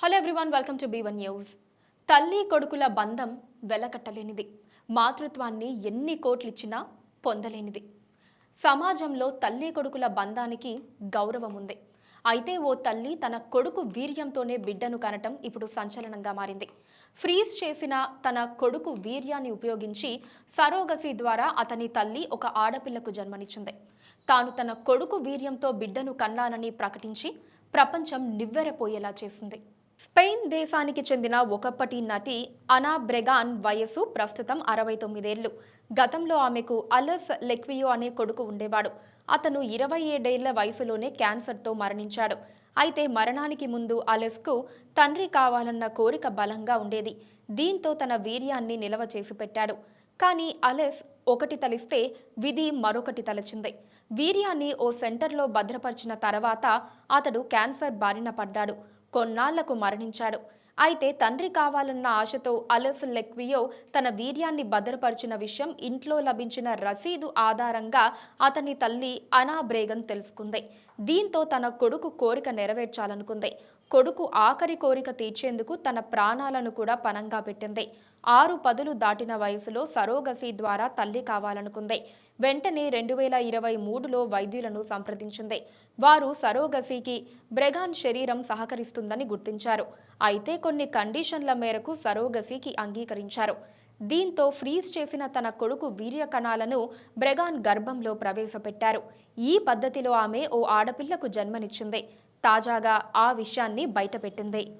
Hello everyone welcome to B one news తల్లి కొడుకుల బంధం వెలకట్టలేనిది. మాతృత్వాన్ని ఎన్ని కోట్లు ఇచ్చినా పొందలేనిది. సమాజంలో తల్లి కొడుకుల బంధానికి గౌరవం ఉంది. అయితే ఓ తల్లి తన కొడుకు వీర్యంతోనే బిడ్డను కనటం ఇప్పుడు సంచలనంగా మారింది. ఫ్రీజ్ చేసిన తన కొడుకు వీర్యాన్ని ఉపయోగించి సరోగసి ద్వారా అతని తల్లి ఒక ఆడపిల్లకు జన్మనిచ్చింది. తాను తన కొడుకు వీర్యంతో బిడ్డను కన్నానని ప్రకటించి ప్రపంచం నివ్వెరపోయేలా చేసింది. స్పెయిన్ దేశానికి చెందిన ఒకప్పటి నటి అనా బ్రెగాన్ వయస్సు ప్రస్తుతం అరవై తొమ్మిదేళ్ళు గతంలో ఆమెకు అలస్ లెక్వియో అనే కొడుకు ఉండేవాడు. అతను ఇరవై ఏడేళ్ళ వయసులోనే క్యాన్సర్తో మరణించాడు. అయితే మరణానికి ముందు అలెస్కు తండ్రి కావాలన్న కోరిక బలంగా ఉండేది. దీంతో తన వీర్యాన్ని నిలవ చేసి పెట్టాడు. కానీ అలెస్ ఒకటి తలిస్తే విధి మరొకటి తలచింది. వీర్యాన్ని ఓ సెంటర్లో భద్రపరిచిన తర్వాత అతడు క్యాన్సర్ బారిన పడ్డాడు. కొన్నాళ్ళకు మరణించాడు. అయితే తండ్రి కావాలన్న ఆశతో అలెస్ లెక్వియో తన వీర్యాన్ని భద్రపరిచిన విషయం ఇంట్లో లభించిన రసీదు ఆధారంగా అతని తల్లి అనా బ్రేగన్ తెలుసుకుంది. దీంతో తన కొడుకు కోరిక నెరవేర్చాలనుకుంది. కొడుకు ఆఖరి కోరిక తీర్చేందుకు తన ప్రాణాలను కూడా పనంగా పెట్టింది. ఆరు పదులు దాటిన వయసులో సరోగసి ద్వారా తల్లి కావాలనుకుంది. వెంటనే రెండు వేల ఇరవై మూడులో వైద్యులను సంప్రదించింది. వారు సరోగసికి బ్రెగాన్ శరీరం సహకరిస్తుందని గుర్తించారు. అయితే కొన్ని కండిషన్ల మేరకు సరోగసికి అంగీకరించారు. దీంతో ఫ్రీజ్ చేసిన తన కొడుకు వీర్య కణాలను బ్రెగాన్ గర్భంలో ప్రవేశపెట్టారు. ఈ పద్ధతిలో ఆమె ఓ ఆడపిల్లకు జన్మనిచ్చింది. తాజాగా ఆ విషయాన్ని బయటపెట్టింది.